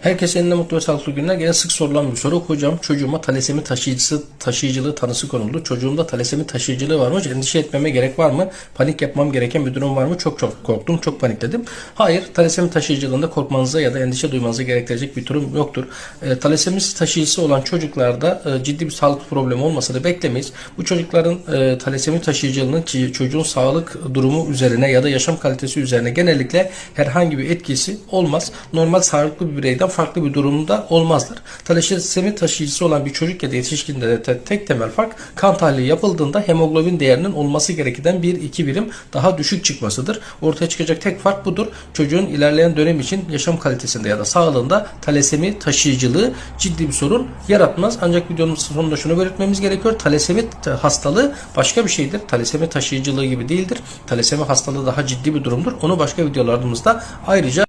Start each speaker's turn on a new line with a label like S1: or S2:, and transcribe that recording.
S1: Herkese eline mutlu ve sağlıklı günler. Gene sık sorulan bir soru. Hocam çocuğuma talasemi taşıyıcısı, taşıyıcılığı tanısı konuldu. Çocuğumda talasemi taşıyıcılığı varmış. Endişe etmeme gerek var mı? Panik yapmam gereken bir durum var mı? Çok çok korktum. Çok panikledim. Hayır. Talasemi taşıyıcılığında korkmanıza ya da endişe duymanıza gerektirecek bir durum yoktur. E, talasemi taşıyıcısı olan çocuklarda e, ciddi bir sağlık problemi olmasını beklemeyiz. Bu çocukların e, talasemi taşıyıcılığının çocuğun sağlık durumu üzerine ya da yaşam kalitesi üzerine genellikle herhangi bir etkisi olmaz. Normal sağlıklı bir bireyden farklı bir durumda olmazlar. Talasemi taşıyıcısı olan bir çocuk ya da yetişkinde de te- tek temel fark kan tahlili yapıldığında hemoglobin değerinin olması gerekenden 1-2 birim daha düşük çıkmasıdır. Ortaya çıkacak tek fark budur. Çocuğun ilerleyen dönem için yaşam kalitesinde ya da sağlığında talasemi taşıyıcılığı ciddi bir sorun yaratmaz. Ancak videonun sonunda şunu belirtmemiz gerekiyor. Talasemi hastalığı başka bir şeydir. Talasemi taşıyıcılığı gibi değildir. Talasemi hastalığı daha ciddi bir durumdur. Onu başka videolarımızda ayrıca